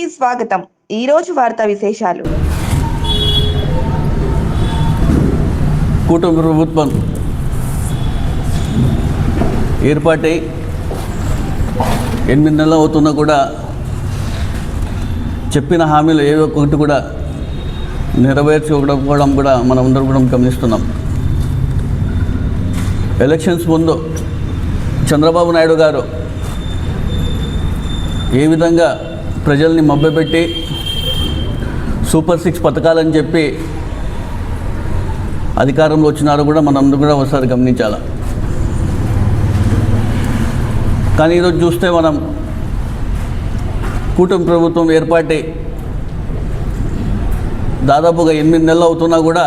కి స్వాగతం. ఈ రోజు వార్తా విశేషాలు. కూటమి ప్రభుత్వం ఏర్పాటై ఎనిమిది నెలలు అవుతున్నా కూడా చెప్పిన హామీలు ఏదో ఒకటి కూడా నెరవేర్చుకోవడం కూడా మనం అందరం కూడా గమనిస్తున్నాం. ఎలక్షన్స్ ముందు చంద్రబాబు నాయుడు గారు ఏ విధంగా ప్రజల్ని మభ్యపెట్టి సూపర్ సిక్స్ పథకాలని చెప్పి అధికారంలో వచ్చినారో కూడా మనం అందరూ కూడా ఒకసారి గమనించాలి. కానీ ఈరోజు చూస్తే మనం కూటమి ప్రభుత్వం ఏర్పాటై దాదాపుగా ఎనిమిది నెలలు అవుతున్నా కూడా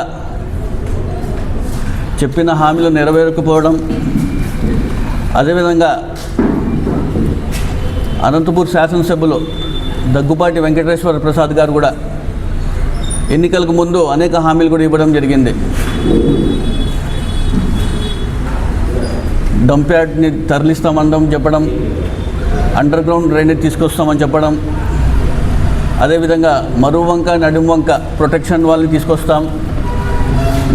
చెప్పిన హామీలు నెరవేరకపోవడం అదేవిధంగా అనంతపూర్ శాసనసభలో దగ్గుపాటి వెంకటేశ్వర ప్రసాద్ గారు కూడా ఎన్నికలకు ముందు అనేక హామీలు కూడా ఇవ్వడం జరిగింది. డంప్యార్డ్ని తరలిస్తామనడం చెప్పడం అండర్ గ్రౌండ్ డ్రైనేజ్ తీసుకొస్తామని చెప్పడం అదేవిధంగా మరువంక వంక నడుము వంక ప్రొటెక్షన్ వాళ్ళని తీసుకొస్తాం.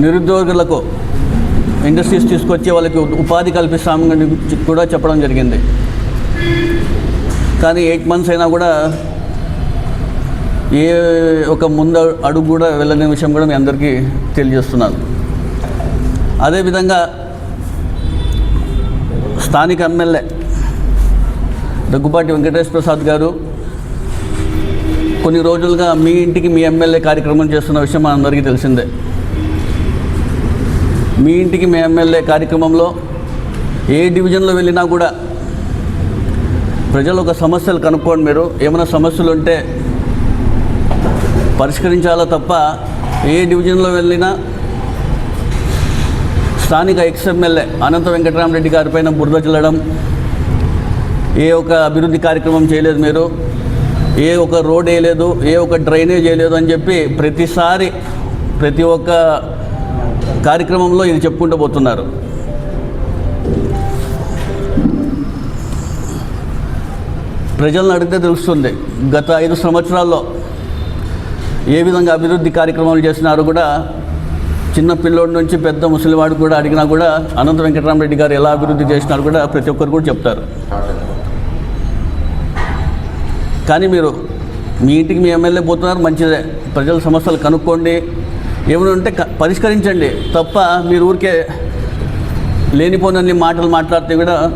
నిరుద్యోగులకు ఇండస్ట్రీస్ తీసుకొచ్చి వాళ్ళకి ఉపాధి కల్పిస్తామని కూడా చెప్పడం జరిగింది. కానీ ఎయిట్ మంత్స్ అయినా కూడా ఏ ఒక ముందు అడుగు కూడా వెళ్ళని విషయం కూడా మీ అందరికీ తెలియజేస్తున్నాను. అదేవిధంగా స్థానిక ఎమ్మెల్యే దగ్గుపాటి వెంకటేష్ ప్రసాద్ గారు కొన్ని రోజులుగా మీ ఇంటికి మీ ఎమ్మెల్యే కార్యక్రమం చేస్తున్న విషయం మనందరికీ తెలిసిందే. మీ ఇంటికి మీ ఎమ్మెల్యే కార్యక్రమంలో ఏ డివిజన్లో వెళ్ళినా కూడా ప్రజలు ఒక సమస్యలు కనుక్కోండి మీరు. ఏమైనా సమస్యలు ఉంటే పరిష్కరించాలో తప్ప ఏ డివిజన్లో వెళ్ళినా స్థానిక ఎక్స్ఎమ్మెల్యే అనంత వెంకటరామరెడ్డి గారి పైన బురద చల్లడం ఏ ఒక అభివృద్ధి కార్యక్రమం చేయలేదు మీరు ఏ ఒక రోడ్ వేయలేదు ఏ ఒక డ్రైనేజ్ వేయలేదు అని చెప్పి ప్రతిసారి ప్రతి ఒక్క కార్యక్రమంలో ఇది చెప్పుకుంటూ పోతున్నారు. ప్రజలను అడిగితే తెలుస్తుంది గత ఐదు సంవత్సరాల్లో ఏ విధంగా అభివృద్ధి కార్యక్రమాలు చేసినారు కూడా చిన్న పిల్లోడి నుంచి పెద్ద ముసలివాడు కూడా అడిగినా కూడా అనంత వెంకటరామరెడ్డి గారు ఎలా అభివృద్ధి చేసినారు కూడా ప్రతి ఒక్కరు కూడా చెప్తారు. కానీ మీరు మీ ఇంటికి మీ ఎమ్మెల్యే పోతున్నారు మంచిదే. ప్రజల సమస్యలు కనుక్కోండి. ఏమైనా ఉంటే క- పరిష్కరించండి. తప్ప మీరు ఊరికే లేనిపోనన్ని మాటలు మాట్లాడితే కూడా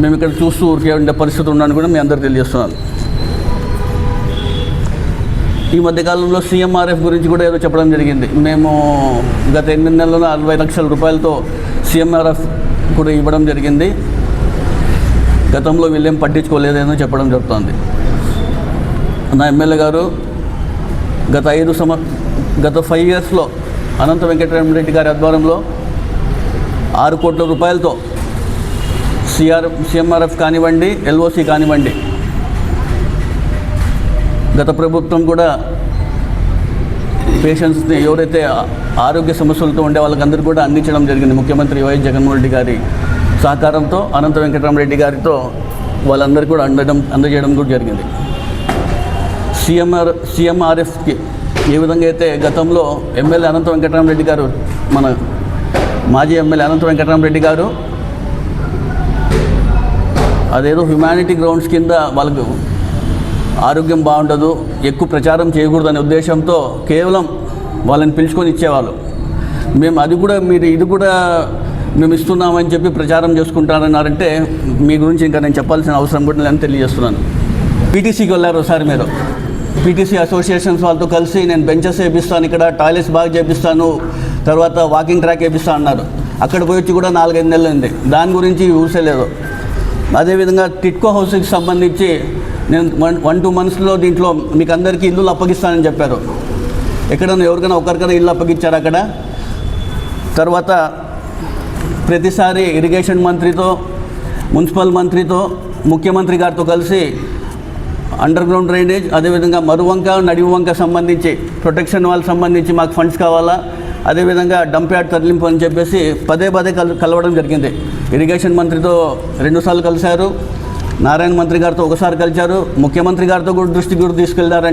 మేము ఇక్కడ చూస్తూ ఊరికే ఉండే పరిస్థితి ఉన్నాను కూడా మీ అందరు తెలియజేస్తున్నాను. ఈ మధ్యకాలంలో సీఎంఆర్ఎఫ్ గురించి కూడా ఏదో చెప్పడం జరిగింది. మేము గత ఎనిమిది నెలల్లో అరవై లక్షల రూపాయలతో సీఎంఆర్ఎఫ్ కూడా ఇవ్వడం జరిగింది. గతంలో వీళ్ళేం పట్టించుకోలేదేనో చెప్పడం జరుగుతుంది. నా ఎమ్మెల్యే గారు గత ఐదు సంవ గత ఫైవ్ ఇయర్స్లో అనంత వెంకటరామరెడ్డి గారి ఆధ్వర్యంలో ఆరు కోట్ల రూపాయలతో సిఆర్ సిఎంఆర్ఎఫ్ కానివ్వండి ఎల్ఓసి కానివ్వండి గత ప్రభుత్వం కూడా పేషెంట్స్ని ఎవరైతే ఆరోగ్య సమస్యలతో ఉండే వాళ్ళకందరూ కూడా అందించడం జరిగింది. ముఖ్యమంత్రి వైఎస్ జగన్మోహన్ రెడ్డి గారి సహకారంతో అనంత వెంకటరామరెడ్డి గారితో వాళ్ళందరికీ కూడా అందడం అందజేయడం కూడా జరిగింది. సీఎంఆర్ సీఎంఆర్ఎఫ్కి ఏ విధంగా అయితే గతంలో ఎమ్మెల్యే అనంత వెంకటరామరెడ్డి గారు మన మాజీ ఎమ్మెల్యే అనంత వెంకటరామరెడ్డి గారు అదేదో హ్యుమానిటీ గ్రౌండ్స్ కింద వాళ్ళకు ఆరోగ్యం బాగుండదు ఎక్కువ ప్రచారం చేయకూడదనే ఉద్దేశంతో కేవలం వాళ్ళని పిలుచుకొని ఇచ్చేవాళ్ళు. మేము అది కూడా మీరు ఇది కూడా మేము ఇస్తున్నామని చెప్పి ప్రచారం చేసుకుంటారన్నారంటే మీ గురించి ఇంకా నేను చెప్పాల్సిన అవసరం కూడా లేదని తెలియజేస్తున్నాను. పీటీసీకి వెళ్ళారు ఒకసారి మీరు. పీటీసీ అసోసియేషన్స్ వాళ్ళతో కలిసి నేను బెంచెస్ వేపిస్తాను ఇక్కడ టాయిలెట్స్ బాగా చేపిస్తాను తర్వాత వాకింగ్ ట్రాక్ వేపిస్తాను అన్నారు అక్కడ పోయి వచ్చి కూడా నాలుగైదు నెలలు ఉంది దాని గురించి ఊసలేదు అదేవిధంగా టిట్కో హౌస్కి సంబంధించి నేను వన్ వన్ టూ మంత్స్లో దీంట్లో మీకు అందరికీ ఇల్లులు అప్పగిస్తానని చెప్పారు. ఎక్కడైనా ఎవరికైనా ఒకరికైనా ఇల్లు అప్పగించారు అక్కడ? తర్వాత ప్రతిసారి ఇరిగేషన్ మంత్రితో మున్సిపల్ మంత్రితో ముఖ్యమంత్రి గారితో కలిసి అండర్ గ్రౌండ్ డ్రైనేజ్ అదేవిధంగా మరువంక నడివంక సంబంధించి ప్రొటెక్షన్ వాళ్ళకి సంబంధించి మాకు ఫండ్స్ కావాలా? అదేవిధంగా డంప్ యార్డ్ తరలింపు అని చెప్పేసి పదే పదే కల కలవడం జరిగింది. ఇరిగేషన్ మంత్రితో రెండుసార్లు కలిశారు. నారాయణ మంత్రి గారితో ఒకసారి కలిశారు. ముఖ్యమంత్రి గారితో కూడా దృష్టి కూడా తీసుకెళ్ళారంటే